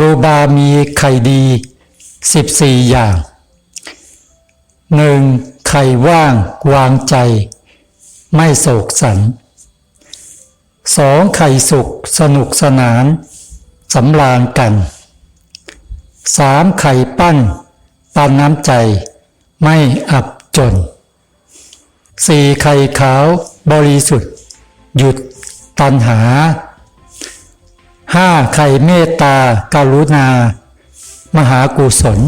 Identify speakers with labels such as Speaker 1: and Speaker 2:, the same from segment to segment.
Speaker 1: รูบามีไข่ดี 14 อย่าง 1. ไข่ว่างวางใจ ไม่โศกสัน 2. ไข่สุขสนุกสนานสำราญกัน 3. ไข่ปั้นปันน้ำใจ ไม่อับจน 4. ไข่ขาวบริสุทธิ์ หยุดตัณหา 5. ไข่เมตตาการุณา มหากุศล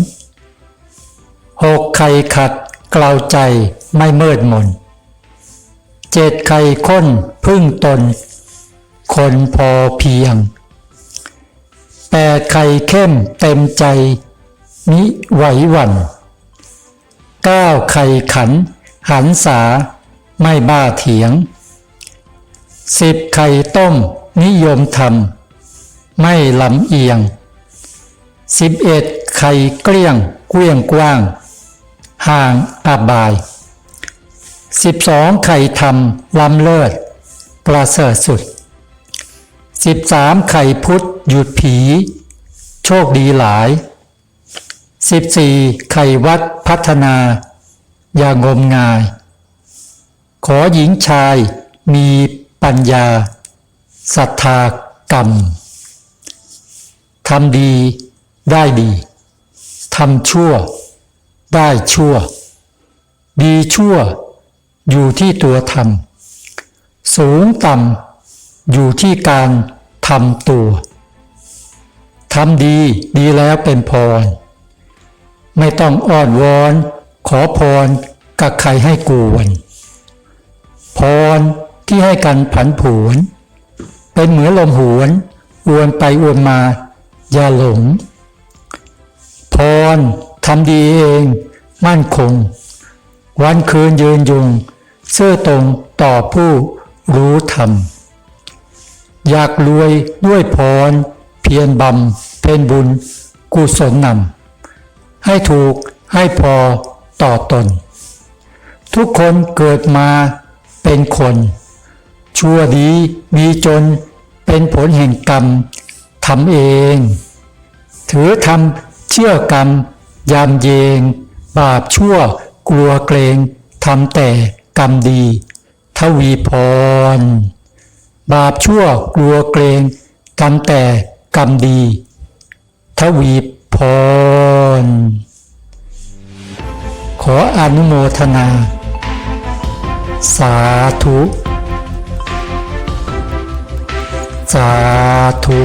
Speaker 1: 6. ไข่ขัดกล่าวใจไม่เมิดมน 7. ไข่ข้นพึ่งตน คนพอเพียง 8. ไข่เข้มเต็มใจ มิไหวหวั่น 9. ไข่ขัน หันษาไม่บ้าเถียง 10. ไข่ต้มนิยมธรรม ไม่ลำเอียง 11. ไข่เกลี้ยงเกลี้ยงกว้าง ห่างอาบาย 12. ไข่ธรรมล้ำเลิศ ประเสริฐสุด 13. ไข่พุทธหยุดผี โชคดีหลาย 14. ไข่วัดพัฒนา อย่างงมงาย ขอหญิงชายมีปัญญาศรัทธากรรม ทำดีได้ดีทำชั่ว ได้ชั่ว ดีชั่ว อยู่ที่ตัวทำสูงต่ำอยู่ที่การทำตัวทำดีดีแล้วเป็นพร ไม่ต้องอ้อนวอน ขอพรกับใครให้กวนพรที่ให้กันผันผวน เป็นเหมือนลมหวน วนไปวนมา อย่าหลง พรทำดีเอง มั่นคง วันคืนยืนยงเสื่อตรงต่อผู้รู้ธรรม อยากรวยด้วยพร เพียรบำเป็นบุญ กุศลนำให้ถูกให้พอต่อตน ทุกคนเกิดมาเป็นคน ชั่วดีมีจนเป็นผลแห่งกรรม ทำเอง ถือทำเชื่อกรรม ยามเยง บาปชั่ว กลัวเกรงทำแต่กรรมดี ทวีพร บาปชั่วกลัวเกรงทำแต่กรรมดี ทวีพร ขออนุโมทนา สาธุ สาธุ